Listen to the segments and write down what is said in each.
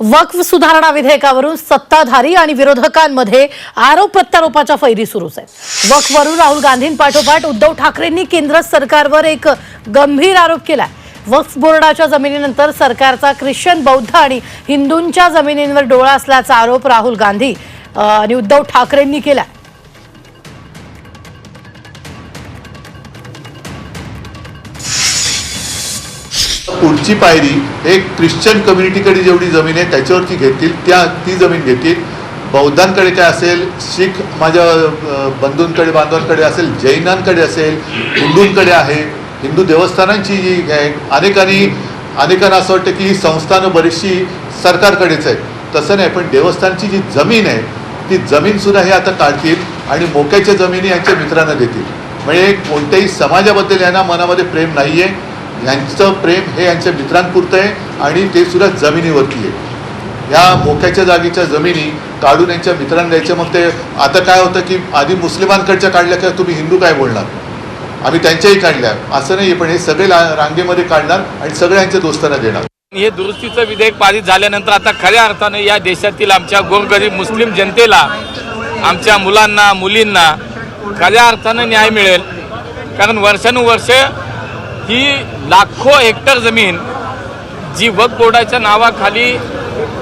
वक्फ सुधारणा विधेयकावरून सत्ताधारी आणि विरोधकांमध्ये आरोप प्रत्यारोपाच्या फैरी सुरूच आहे वक्फवरून राहुल गांधींपाठोपाठ उद्धव ठाकरेंनी केंद्र सरकारवर एक गंभीर आरोप केलाय. वक्फ बोर्डाच्या जमिनीनंतर सरकारचा ख्रिश्चन बौद्ध आणि हिंदूंच्या जमिनींवर डोळा असल्याचा आरोप राहुल गांधी आणि उद्धव ठाकरेंनी केलाय. पुढची पायरी एक ख्रिश्चन कम्युनिटीकडे जेवढी जमीन आहे त्याच्यावरती घेतील त्या ती जमीन घेतील. बौद्धांकडे काय असेल शीख माझ्या बंधूंकडे बांधवांकडे असेल जैनांकडे असेल हिंदूंकडे आहे. हिंदू देवस्थानांची जी आहे अनेकांनी अनेकांना असं वाटतं की ही संस्थानं बरीचशी सरकारकडेच आहेत. तसं नाही पण देवस्थानची जी जमीन आहे ती जमीनसुद्धा हे आता काढतील आणि मोक्याच्या जमिनी यांच्या मित्रांना देतील. म्हणजे कोणत्याही समाजाबद्दल यांना मनामध्ये प्रेम नाही आहे यांचं प्रेम हे यांच्या मित्रांपुरतं आहे आणि ते सुद्धा जमिनीवरती आहे. या मोक्याच्या जागेच्या जमिनी काढून यांच्या मित्रांना द्यायच्या मग ते आता काय होतं की आधी मुस्लिमांकडच्या काढल्या का तुम्ही हिंदू काय बोलणार? आम्ही त्यांच्याही काढल्या. असं नाही पण हे सगळे रांगेमध्ये काढणार आणि सगळ्यांच्या दोस्तांना देणार. हे दुरुस्तीचं विधेयक पारित झाल्यानंतर आता खऱ्या अर्थाने या देशातील आमच्या गोरगरीब मुस्लिम जनतेला आमच्या मुलांना मुलींना खऱ्या अर्थानं न्याय मिळेल. कारण वर्षानुवर्ष ही लाखो हेक्टर जमीन जी वक बोर्डाच्या नावाखाली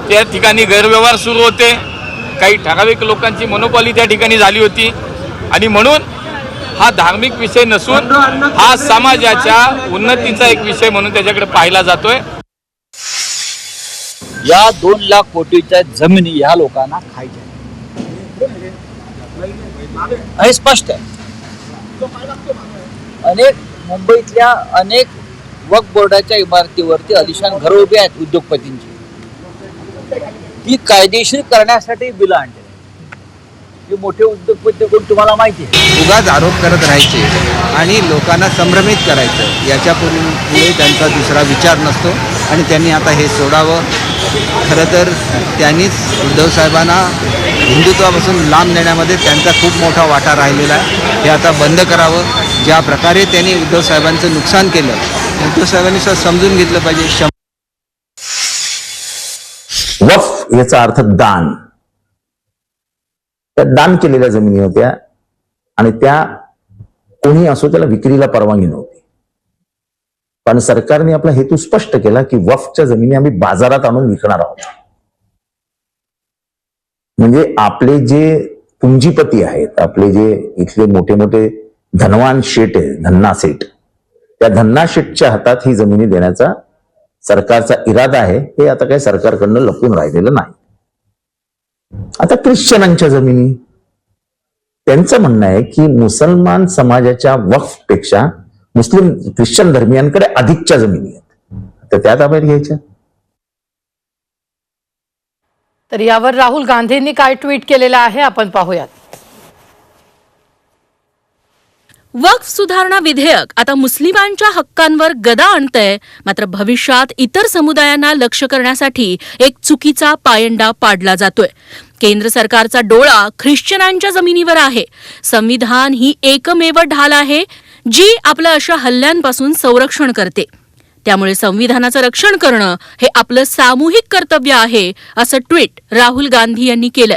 त्या ठिकाणी गैरव्यवहार सुरू होते. काही ठराविक लोकांची मनोपाली त्या ठिकाणी झाली होती. आणि म्हणून हा धार्मिक विषय नसून हा समाजाच्या उन्नतीचा एक विषय म्हणून त्याच्याकडे पाहिला जातोय. या दोन लाख कोटीच्या जमिनी या लोकांना खायच्या हे स्पष्ट आहे. अनेक मुंबईतल्या अनेक वक बोर्डाच्या इमारतीवरती अलिशान घर उभे आहेत उद्योगपतींची. ती कायदेशीर करण्यासाठी बिलं आणते हे मोठे उद्योगपती कोण तुम्हाला माहिती आहे? उगाच आरोप करत राहायचे आणि लोकांना संभ्रमित करायचं. याच्यापुढे त्यांचा दुसरा विचार नसतो आणि त्यांनी आता हे सोडावं. खरं तर त्यांनीच उद्धव साहेबांना हिंदुत्वापासून लांब नेण्यामध्ये त्यांचा खूप मोठा वाटा राहिलेला आहे. हे आता बंद करावं. ज्या प्रकारे त्यांनी उद्धवसाहेबांचं नुकसान केलं उद्धवसाहेबांनी साहेबांनी समजून घेतलं पाहिजे. वफ याचा अर्थ दान. त्या दान केलेल्या जमिनी होत्या आणि त्या कोणी असो त्याला विक्रीला परवानगी नव्हती. पण सरकारने आपला हेतू स्पष्ट केला की वफच्या जमिनी आम्ही बाजारात आणून विकणार आहोत. म्हणजे आपले जे पुंजीपती आहेत आपले जे इथले मोठे मोठे धनवान शेट आहे धन्ना सेठ त्या धन्ना शेटच्या हातात ही जमिनी देण्याचा सरकारचा इरादा आहे. हे आता काही सरकारकडनं लपून राहिलेलं नाही. आता ख्रिश्चनांच्या जमिनी. त्यांचं म्हणणं आहे की मुसलमान समाजाच्या वक्फपेक्षा मुस्लिम ख्रिश्चन धर्मियांकडे अधिकच्या जमिनी आहेत. तर त्या ताब्यात घ्यायच्या तर यावर राहुल गांधींनी काय ट्विट केलेलं आहे आपण पाहूयात. वक्फ सुधारणा विधेयक आता मुस्लिमांच्या हक्कांवर गदा आणतंय मात्र भविष्यात इतर समुदायांना लक्ष करण्यासाठी एक चुकीचा पायंडा पाडला जातोय. केंद्र सरकारचा डोळा ख्रिश्चनांच्या जमिनीवर आहे. संविधान ही एकमेव ढाल आहे जी आपल्या अशा हल्ल्यांपासून संरक्षण करते. त्यामुळे संविधानाचं रक्षण करणं हे आपलं सामूहिक कर्तव्य आहे असं ट्विट राहुल गांधी यांनी केलं